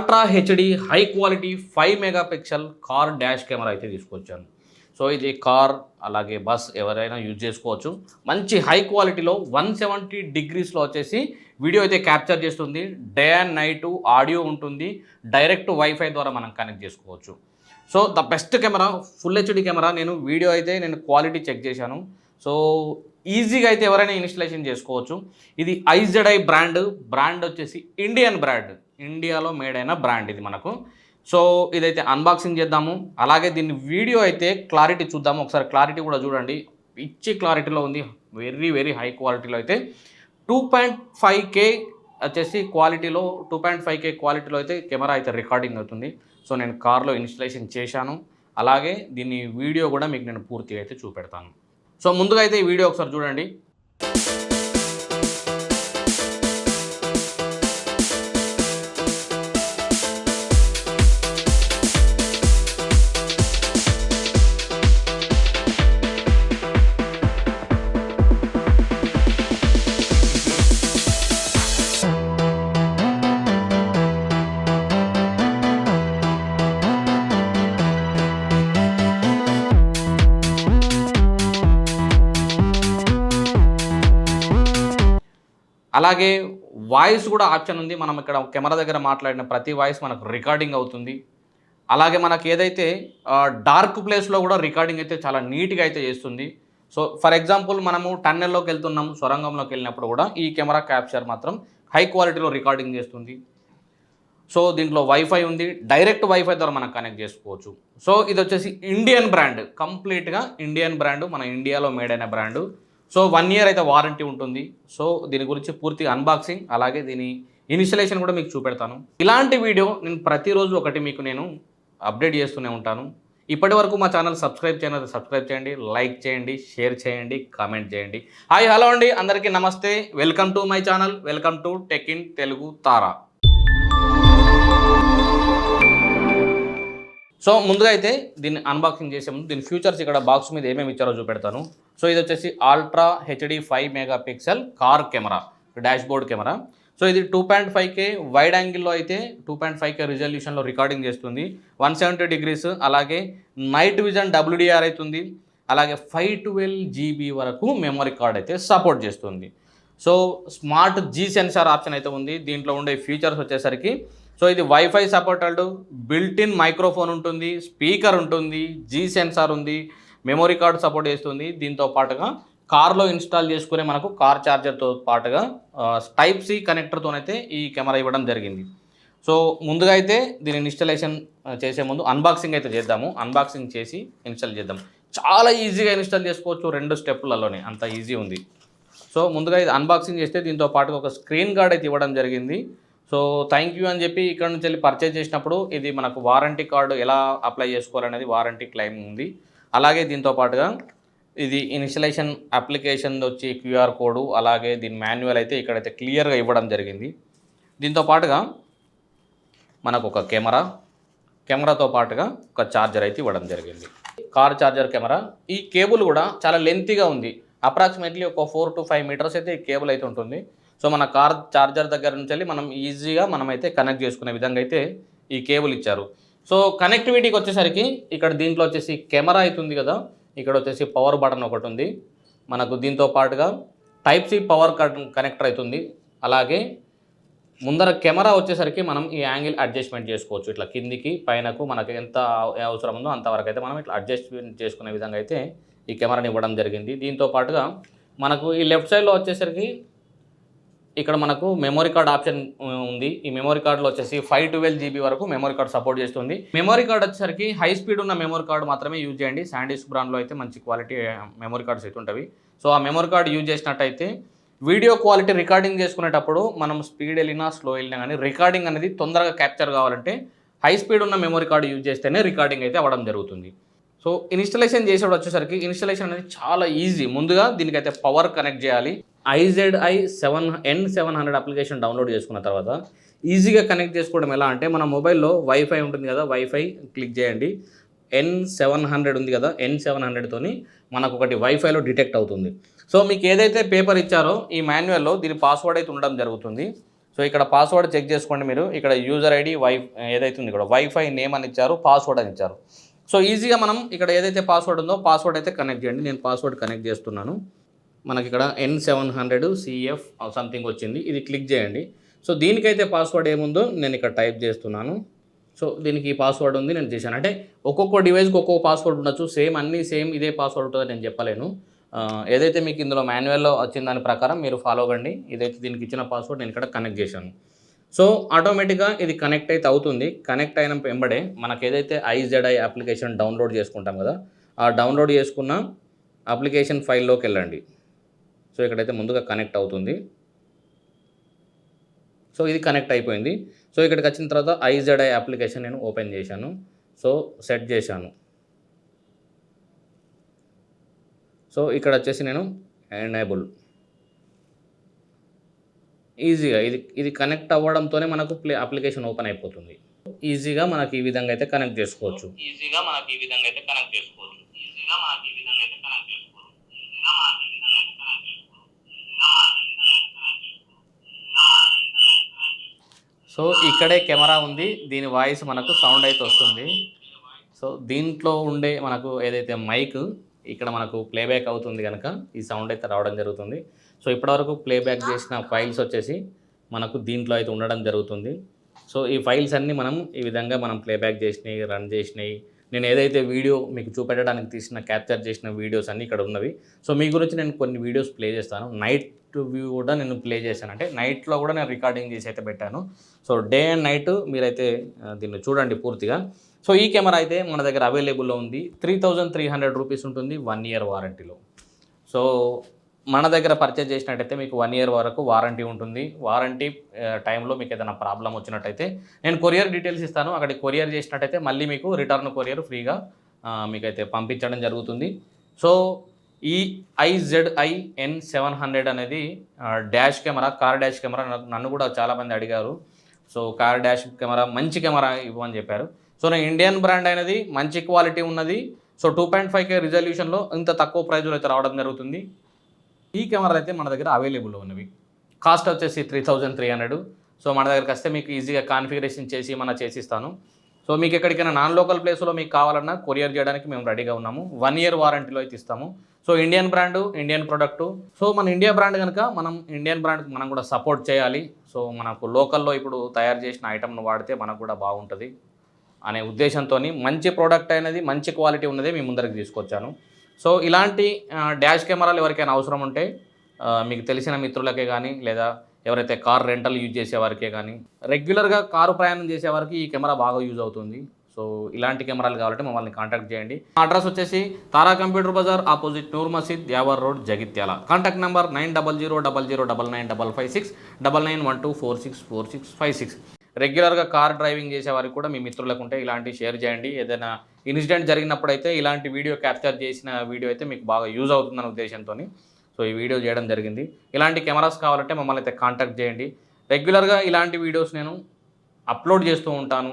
Ultra HD high quality five megapixel car dash camera అయితే తీసుకొచ్చాను so ఇది car అలాగే బస్ ఎవరైనా యూజ్ చేసుకోవచ్చు. మంచి హై క్వాలిటీలో వన్ సెవెంటీ డిగ్రీస్లో వచ్చేసి వీడియో అయితే క్యాప్చర్ చేస్తుంది. డే అండ్ నైట్ ఆడియో ఉంటుంది. డైరెక్ట్ వైఫై ద్వారా మనం కనెక్ట్ చేసుకోవచ్చు. So the best camera full HD camera నేను వీడియో అయితే నేను క్వాలిటీ చెక్ చేశాను. సో ఈజీగా అయితే ఎవరైనా ఇన్స్టలేషన్ చేసుకోవచ్చు. ఇది ఐజెడ్ఐ బ్రాండ్ బ్రాండ్ వచ్చేసి ఇండియన్ బ్రాండ్ ఇండియాలో మేడ్ అయిన బ్రాండ్ ఇది మనకు. సో ఇదైతే అన్బాక్సింగ్ చేద్దాము. అలాగే దీని వీడియో అయితే క్లారిటీ చూద్దాము. ఒకసారి క్లారిటీ కూడా చూడండి. పిచ్చి క్లారిటీలో ఉంది. వెరీ వెరీ హై క్వాలిటీలో అయితే. టూ పాయింట్ ఫైవ్ కే వచ్చేసి క్వాలిటీలో టూ పాయింట్ ఫైవ్ కే క్వాలిటీలో అయితే కెమెరా అయితే రికార్డింగ్ అవుతుంది. సో నేను కార్లో ఇన్స్టలేషన్ చేశాను. అలాగే దీని వీడియో కూడా మీకు నేను పూర్తిగా అయితే చూపెడతాను. సో ముందుగా అయితే ఈ వీడియో ఒకసారి చూడండి. అలాగే వాయిస్ కూడా ఆప్షన్ ఉంది. మనం ఇక్కడ కెమెరా దగ్గర మాట్లాడిన ప్రతి వాయిస్ మనకు రికార్డింగ్ అవుతుంది. అలాగే మనకు ఏదైతే డార్క్ ప్లేస్లో కూడా రికార్డింగ్ అయితే చాలా నీట్గా అయితే చేస్తుంది. సో ఫర్ ఎగ్జాంపుల్ మనము టన్నెల్లోకి వెళ్తున్నాము సొరంగంలోకి వెళ్ళినప్పుడు కూడా ఈ కెమెరా క్యాప్చర్ మాత్రం హై క్వాలిటీలో రికార్డింగ్ చేస్తుంది. సో దీంట్లో వైఫై ఉంది. డైరెక్ట్ వైఫై ద్వారా మనం కనెక్ట్ చేసుకోవచ్చు. సో ఇది వచ్చేసి ఇండియన్ బ్రాండ్. కంప్లీట్గా ఇండియన్ బ్రాండ్ మన ఇండియాలో మేడ్ అయిన బ్రాండ్. సో వన్ ఇయర్ అయితే వారంటీ ఉంటుంది. సో దీని గురించి పూర్తిగా అన్బాక్సింగ్ అలాగే దీని ఇనిషియలేషన్ కూడా మీకు చూపెడతాను. ఇలాంటి వీడియో నేను ప్రతిరోజు ఒకటి మీకు నేను అప్డేట్ చేస్తూనే ఉంటాను. ఇప్పటి వరకు మా ఛానల్ సబ్స్క్రైబ్ చేయనది సబ్స్క్రైబ్ చేయండి లైక్ చేయండి షేర్ చేయండి కామెంట్ చేయండి. హాయ్ హలో అండి. అందరికీ నమస్తే. Welcome to my channel welcome to tech in Telugu Tara so ముందుగా అయితే దీన్ని అన్బాక్సింగ్ చేసే ముందు దీని ఫ్యూచర్స్ ఇక్కడ బాక్స్ మీద ఏమేమి ఇచ్చారో చూపెడతాను. సో ఇది వచ్చేసి ultra HD five megapixel car camera dashboard camera so ఇది two point five K wide యాంగిల్లో అయితే టూ పాయింట్ ఫైవ్ కే రిజల్యూషన్లో రికార్డింగ్ చేస్తుంది. వన్ సెవెంటీ డిగ్రీస్ అలాగే నైట్ విజన్ డబ్ల్యూడిఆర్ అవుతుంది. అలాగే ఫైవ్ ట్వెల్వ్ జీబీ వరకు మెమరీ కార్డ్ అయితే సపోర్ట్ చేస్తుంది. So smart G sensor option అయితే ఉంది. దీంట్లో ఉండే ఫీచర్స్ వచ్చేసరికి సో ఇది wifi supported built in microphone ఉంటుంది స్పీకర్ ఉంటుంది జీ సెన్సార్ ఉంది మెమొరీ కార్డ్ సపోర్ట్ చేస్తుంది. దీంతో పాటుగా కార్లో ఇన్స్టాల్ చేసుకునే మనకు కార్ ఛార్జర్తో పాటుగా టైప్ సి కనెక్టర్తోనైతే ఈ కెమెరా ఇవ్వడం జరిగింది. సో ముందుగా అయితే దీని ఇన్స్టాలేషన్ చేసే ముందు అన్బాక్సింగ్ అయితే చేద్దాము. అన్బాక్సింగ్ చేసి ఇన్స్టాల్ చేద్దాం. చాలా ఈజీగా ఇన్స్టాల్ చేసుకోవచ్చు రెండు స్టెప్పులలోనే అంత ఈజీ ఉంది. సో ముందుగా ఇది అన్బాక్సింగ్ చేస్తే దీంతో పాటుగా ఒక స్క్రీన్ గార్డ్ అయితే ఇవ్వడం జరిగింది. సో థ్యాంక్ యూ అని చెప్పి ఇక్కడ నుంచి వెళ్ళి పర్చేజ్ చేసినప్పుడు ఇది మనకు వారంటీ కార్డు ఎలా అప్లై చేసుకోవాలనేది వారంటీ క్లెయిమ్ ఉంది. అలాగే దీంతో పాటుగా ఇది ఇన్స్టలేషన్ అప్లికేషన్ వచ్చి క్యూఆర్ కోడ్ అలాగే దీని మాన్యువల్ అయితే ఇక్కడైతే క్లియర్గా ఇవ్వడం జరిగింది. దీంతో పాటుగా మనకు ఒక కెమెరా కెమెరాతో పాటుగా ఒక ఛార్జర్ అయితే ఇవ్వడం జరిగింది. కార్ ఛార్జర్ కెమెరా ఈ కేబుల్ కూడా చాలా లెంతీగా ఉంది. అప్రాక్సిమేట్లీ ఒక ఫోర్ టు ఫైవ్ మీటర్స్ అయితే ఈ కేబుల్ అయితే ఉంటుంది. సో మన కార్ చార్జర్ దగ్గర నుంచి వెళ్ళి మనం ఈజీగా మనమైతే కనెక్ట్ చేసుకునే విధంగా అయితే ఈ కేబుల్ ఇచ్చారు. సో కనెక్టివిటీకి వచ్చేసరికి ఇక్కడ దీంట్లో వచ్చేసి కెమెరా అవుతుంది కదా ఇక్కడ వచ్చేసి పవర్ బటన్ ఒకటి ఉంది. మనకు దీంతో పాటుగా టైప్ సి పవర్ కనెక్టర్ అవుతుంది అలాగే ముందర కెమెరా వచ్చేసరికి మనం ఈ యాంగిల్ అడ్జస్ట్మెంట్ చేసుకోవచ్చు. ఇట్లా కిందికి పైనకు మనకు ఎంత అవసరం ఉందో అంతవరకు అయితే మనం ఇట్లా అడ్జస్ట్మెంట్ చేసుకునే విధంగా అయితే ఈ కెమెరాని ఇవ్వడం జరిగింది. దీంతో పాటుగా మనకు ఈ లెఫ్ట్ సైడ్లో వచ్చేసరికి ఇక్కడ మనకు మెమరీ కార్డ్ ఆప్షన్ ఉంది. ఈ మెమరీ కార్డులో వచ్చేసి ఫైవ్ ట్వెల్వ్ జీబీ వరకు మెమరీ కార్డ్ సపోర్ట్ చేస్తుంది. మెమరీ కార్డ్ వచ్చేసరికి హై స్పీడ్ ఉన్న మెమరీ కార్డ్ మాత్రమే యూజ్ చేయండి. శాండీస్ బ్రాండ్లో అయితే మంచి క్వాలిటీ మెమరీ కార్డ్స్ అయితే ఉంటాయి. సో ఆ మెమరీ కార్డ్ యూజ్ చేసినట్టయితే వీడియో క్వాలిటీ రికార్డింగ్ చేసుకునేటప్పుడు మనం స్పీడ్ వెళ్ళినా స్లో వెళ్ళినా కానీ రికార్డింగ్ అనేది తొందరగా క్యాప్చర్ కావాలంటే హై స్పీడ్ ఉన్న మెమరీ కార్డు యూజ్ చేస్తేనే రికార్డింగ్ అయితే అవ్వడం జరుగుతుంది. సో ఇన్స్టలేషన్ చేసేవాడు వచ్చేసరికి ఇన్స్టలేషన్ అనేది చాలా ఈజీ ముందుగా దీనికైతే పవర్ కనెక్ట్ చేయాలి. IZI seven N seven hundred application download చేసుకున్న తర్వాత ఈజీగా కనెక్ట్ చేసుకోవడం ఎలా అంటే మన మొబైల్లో వైఫై ఉంటుంది కదా వైఫై క్లిక్ చేయండి. ఎన్ సెవెన్ హండ్రెడ్ ఉంది కదా ఎన్ సెవెన్ హండ్రెడ్తోని మనకు ఒకటి వైఫైలో డిటెక్ట్ అవుతుంది. సో మీకు ఏదైతే పేపర్ ఇచ్చారో ఈ మాన్యువల్లో దీని పాస్వర్డ్ అయితే ఉండడం జరుగుతుంది. సో ఇక్కడ పాస్వర్డ్ చెక్ చేసుకోండి మీరు. ఇక్కడ యూజర్ ఐడి వై ఏదైతే ఉంది ఇక్కడ వైఫై నేమ్ అని ఇచ్చారు పాస్వర్డ్ అని ఇచ్చారు. సో ఈజీగా మనం ఇక్కడ ఏదైతే పాస్వర్డ్ ఉందో పాస్వర్డ్ అయితే కనెక్ట్ చేయండి. నేను పాస్వర్డ్ కనెక్ట్ చేస్తున్నాను. మనకి ఇక్కడ N seven hundred CF something వచ్చింది. ఇది క్లిక్ చేయండి. సో దీనికైతే పాస్వర్డ్ ఏముందో నేను ఇక్కడ టైప్ చేస్తున్నాను. సో దీనికి ఈ పాస్వర్డ్ ఉంది నేను చేశాను. అంటే ఒక్కొక్క డివైస్కి ఒక్కొక్క పాస్వర్డ్ ఉండొచ్చు. సేమ్ అన్నీ సేమ్ ఇదే పాస్వర్డ్ ఉంటుందని నేను చెప్పలేను. ఏదైతే మీకు ఇందులో మాన్యువల్లో వచ్చిన దాని ప్రకారం మీరు ఫాలో అవ్వండి ఇదైతే దీనికి ఇచ్చిన పాస్వర్డ్ నేను ఇక్కడ కనెక్ట్ చేశాను. సో ఆటోమేటిక్గా ఇది కనెక్ట్ అయితే అవుతుంది. కనెక్ట్ అయిన వెంబడే మనకు ఏదైతే ఐజెడ్ఐ అప్లికేషన్ డౌన్లోడ్ చేసుకుంటాం కదా ఆ డౌన్లోడ్ చేసుకున్న అప్లికేషన్ ఫైల్లోకి వెళ్ళండి. సో ఇక్కడైతే ముందుగా కనెక్ట్ అవుతుంది. సో ఇది కనెక్ట్ అయిపోయింది. సో ఇక్కడికి వచ్చిన తర్వాత ఐజెడ్ఐ అప్లికేషన్ నేను ఓపెన్ చేశాను. సో సెట్ చేశాను. సో ఇక్కడ వచ్చేసి నేను ఎనేబుల్ ఈజీగా ఇది ఇది కనెక్ట్ అవ్వడంతోనే మనకు ప్లే అప్లికేషన్ ఓపెన్ అయిపోతుంది. ఈజీగా మనకి ఈ విధంగా అయితే కనెక్ట్ చేసుకోవచ్చు. ఈజీగా మనకి ఈ విధంగా అయితే కనెక్ట్ చేసుకోవచ్చు ఈజీగా మనకి ఈ విధంగా అయితే కనెక్ట్ చేసుకోవచ్చు ఈజీగా మనకి ఈ విధంగా అయితే కనెక్ట్ సో ఇక్కడే కెమెరా ఉంది దీని వాయిస్ మనకు సౌండ్ అయితే వస్తుంది. సో దీంట్లో ఉండే మనకు ఏదైతే మైక్ ఇక్కడ మనకు ప్లేబ్యాక్ అవుతుంది కనుక ఈ సౌండ్ అయితే రావడం జరుగుతుంది. సో ఇప్పటివరకు ప్లేబ్యాక్ చేసిన ఫైల్స్ వచ్చేసి మనకు దీంట్లో అయితే ఉండడం జరుగుతుంది. సో ఈ ఫైల్స్ అన్నీ మనం ఈ విధంగా మనం ప్లేబ్యాక్ చేసినాయి రన్ చేసినాయి నేను ఏదైతే వీడియో మీకు చూపెట్టడానికి తీసిన క్యాప్చర్ చేసిన వీడియోస్ అన్నీ ఇక్కడ ఉన్నవి. సో మీ గురించి నేను కొన్ని వీడియోస్ ప్లే చేస్తాను. నైట్ వ్యూ కూడా నేను ప్లే చేశాను. అంటే నైట్లో కూడా నేను రికార్డింగ్ చేసి అయితే పెట్టాను. సో డే అండ్ నైట్ మీరైతే దీన్ని చూడండి పూర్తిగా. సో ఈ కెమెరా అయితే మన దగ్గర అవైలబుల్లో ఉంది. Three thousand three hundred rupees ఉంటుంది వన్ ఇయర్ వారంటీలో సో మన దగ్గర పర్చేజ్ చేసినట్టయితే మీకు వన్ ఇయర్ వరకు వారంటీ ఉంటుంది. వారంటీ టైంలో మీకు ఏదైనా ప్రాబ్లం వచ్చినట్టయితే నేను కొరియర్ డీటెయిల్స్ ఇస్తాను. అక్కడికి కొరియర్ చేసినట్టయితే మళ్ళీ మీకు రిటర్న్ కొరియర్ ఫ్రీగా మీకైతే పంపించడం జరుగుతుంది. సో ఈ ఐజెడ్ఐఎన్ సెవెన్ హండ్రెడ్ అనేది dash dash camera car dash camera నన్ను- నన్ను కూడా చాలామంది అడిగారు. సో కార్ డాష్ కెమెరా మంచి కెమెరా ఇవ్వమని చెప్పారు. సో నేను ఇండియన్ బ్రాండ్ అనేది మంచి క్వాలిటీ ఉన్నది. So two point five K రిజల్యూషన్లో ఇంత తక్కువ ప్రైజ్లో అయితే రావడం జరుగుతుంది. ఈ కెమెరాలు అయితే మన దగ్గర అవైలబుల్ ఉన్నవి. కాస్ట్ వచ్చేసి three thousand three hundred. So మన దగ్గరికి వస్తే మీకు ఈజీగా కాన్ఫిగరేషన్ చేసి మన చేసిస్తాను. సో మీకు ఎక్కడికైనా నాన్ లోకల్ ప్లేస్లో మీకు కావాలన్నా కొరియర్ చేయడానికి మేము రెడీగా ఉన్నాము. వన్ ఇయర్ వారంటీలో అయితే ఇస్తాము. So Indian brand Indian product. So మన ఇండియా బ్రాండ్ కనుక మనం ఇండియన్ బ్రాండ్ మనం కూడా సపోర్ట్ చేయాలి. సో మనకు లోకల్లో ఇప్పుడు తయారు చేసిన ఐటమ్ను వాడితే మనకు కూడా బాగుంటుంది అనే ఉద్దేశంతో మంచి ప్రోడక్ట్ అనేది మంచి క్వాలిటీ ఉన్నదే మీ ముందరికి తీసుకొచ్చాను. సో ఇలాంటి డ్యాష్ కెమెరాలు ఎవరికైనా అవసరం ఉంటే మీకు తెలిసిన మిత్రులకే కానీ లేదా ఎవరైతే కార్ రెంటల్ యూజ్ చేసేవారికే కానీ రెగ్యులర్గా కారు ప్రయాణం చేసేవారికి ఈ కెమెరా బాగా యూజ్ అవుతుంది. సో ఇలాంటి కెమెరాలు కావాలంటే మమ్మల్ని కాంటాక్ట్ చేయండి. మా అడ్రస్ వచ్చేసి Tara computer Bazar opposite Noor Masjid Yawar road Jagtial. Contact number nine double zero double zero double nine double five six double nine one two four six four six five six. రెగ్యులర్గా car driving చేసే వారికి కూడా మీ మిత్రులకు ఉంటే ఇలాంటి share చేయండి. ఏదైనా incident జరిగినప్పుడైతే ఇలాంటి వీడియో క్యాప్చర్ చేసిన వీడియో అయితే మీకు బాగా యూజ్ అవుతుందన్న ఉద్దేశంతో సో ఈ వీడియో చేయడం జరిగింది. ఇలాంటి కెమెరాస్ కావాలంటే మమ్మల్ని అయితే కాంటాక్ట్ చేయండి. రెగ్యులర్గా ఇలాంటి వీడియోస్ నేను అప్లోడ్ చేస్తూ ఉంటాను.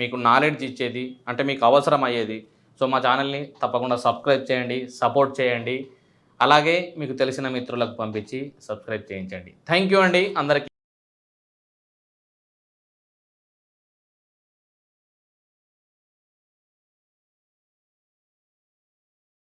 మీకు నాలెడ్జ్ ఇచ్చేది అంటే మీకు అవసరం అయ్యేది. సో మా ఛానల్ని తప్పకుండా సబ్స్క్రైబ్ చేయండి సపోర్ట్ చేయండి. అలాగే మీకు తెలిసిన మిత్రులకు పంపించి సబ్స్క్రైబ్ చేయించండి. థ్యాంక్ యూ అండి. అందరికీ